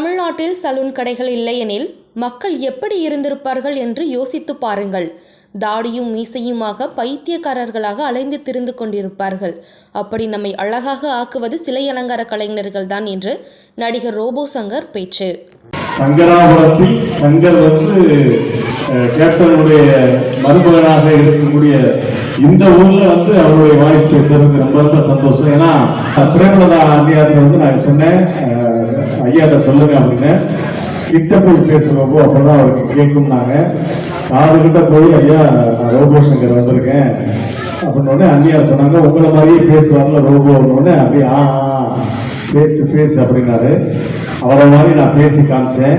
தமிழ்நாட்டில் சலூன் கடைகள் இல்லையெனில் மக்கள் எப்படி இருந்திருப்பார்கள் என்று யோசித்து பாருங்கள். தாடியும் மீசையுமாக பைத்தியக்காரர்களாக அலைந்து திரிந்து கொண்டிருப்பார்கள். அப்படி நம்மை அழகாக ஆக்குவது சிலை அலங்கார கலைஞர்கள் தான் என்று நடிகர் ரோபோ சங்கர் பேச்சு. சங்கராபுரத்தில் சங்கர் வந்து கேப்டனுடைய மருமகனாக இருக்கக்கூடிய இந்த ஊர்ல வந்து அவருடைய வாய்ஸ் பேசுறதுக்கு ரொம்ப ரொம்ப சந்தோஷம். ஏன்னா பிரேமலதா அண்ணியார்ட்ட வந்து நான் சொன்னேன். ஐயா அதை சொல்லுங்க அப்படின்னு. கிட்ட போய் பேசுறப்போ அப்பதான் அவருக்கு கேட்கும்னாங்க காது கிட்ட போய் ஐயா நான் ரோபோ சங்கர் வந்திருக்கேன். அப்படின்னு உடனே அண்ணியார் சொன்னாங்க உங்களை மாதிரியே பேசுவார்ல ரோபோ. உடனே அப்படியே ஆ பேசு பேசு அப்படின்னாரு. அவரை மாதிரி நான் பேசி காமிச்சேன்.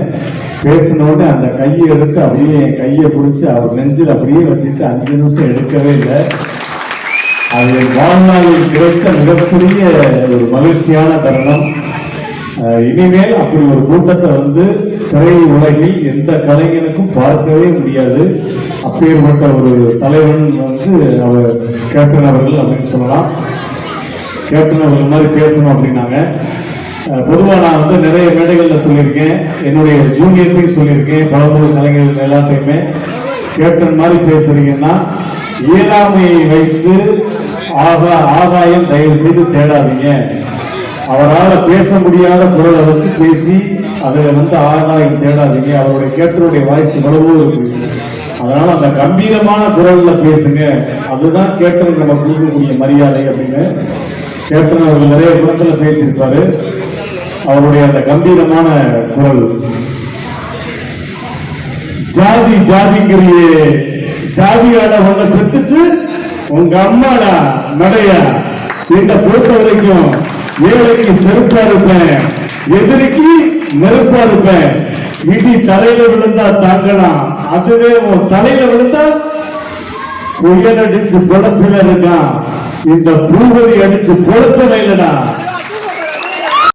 பேசினோடனே அந்த கையை எடுத்து அப்படியே என் கையை பிடிச்சி அவர் நெஞ்சில் அப்படியே வச்சுட்டு அஞ்சு நிமிஷம் எடுக்கவே இல்லை. அது வாழ்நாளில் கிடைத்த மிகப்பெரிய ஒரு மகிழ்ச்சியான தருணம். இனிமேல் அப்படி ஒரு கூட்டத்தை வந்து திரை உலகில் எந்த கலைஞனுக்கும் பார்க்கவே முடியாது. அப்பேற்பட்ட ஒரு தலைவன் வந்து அவர் கேப்டன் அவர்கள் அப்படின்னு சொல்லலாம். கேப்டன் அவர்கள் மாதிரி பேசணும் அப்படின்னாங்க. பொதுவாக நான் வந்து நிறைய மேடைகளில் சொல்லியிருக்கேன். என்னுடைய ஜூனியர்லையும் சொல்லியிருக்கேன். பழமொழி கலைஞர்கள் எல்லாத்தையுமே. கேப்டன் மாதிரி பேசுறீங்கன்னா இயலாமையை வைத்து ஆகா ஆதாயம் தயவு செய்து தேடாதீங்க. அவரால் பேச முடியாத குரலை வச்சு பேசி அதை வந்து ஆதாயம் தேடாதீங்க. அவருடைய கேட்டருடைய வாய்ஸ் இவ்வளவோ இருக்கு. அதனால அந்த கம்பீரமான குரல்ல பேசுங்க. அதுதான் கேப்டன் நம்ம கொடுக்கக்கூடிய மரியாதை அப்படின்னு கேப்டன் அவர்கள் நிறைய குரத்துல பேசியிருப்பாரு. அவருடைய அந்த கம்பீரமான குரல். ஜாதி ஜாதிங்கிறியே ஜாதியால உன்னை பெத்துச்சு உங்க அம்மாடா நடையா. இந்த பொறுத்த வரைக்கும் ஏழைக்கு செருப்பா இருப்பேன். எதிரிக்கு நெருப்பா இருப்பேன். இடி தலையில விழுந்தா தாங்கலாம். அதுவே உன் தலையில விழுந்தா புயல் அடிச்சு புடச்சல இருக்கான். இந்த பூவரி அடிச்சு புடச்சல இல்லடா.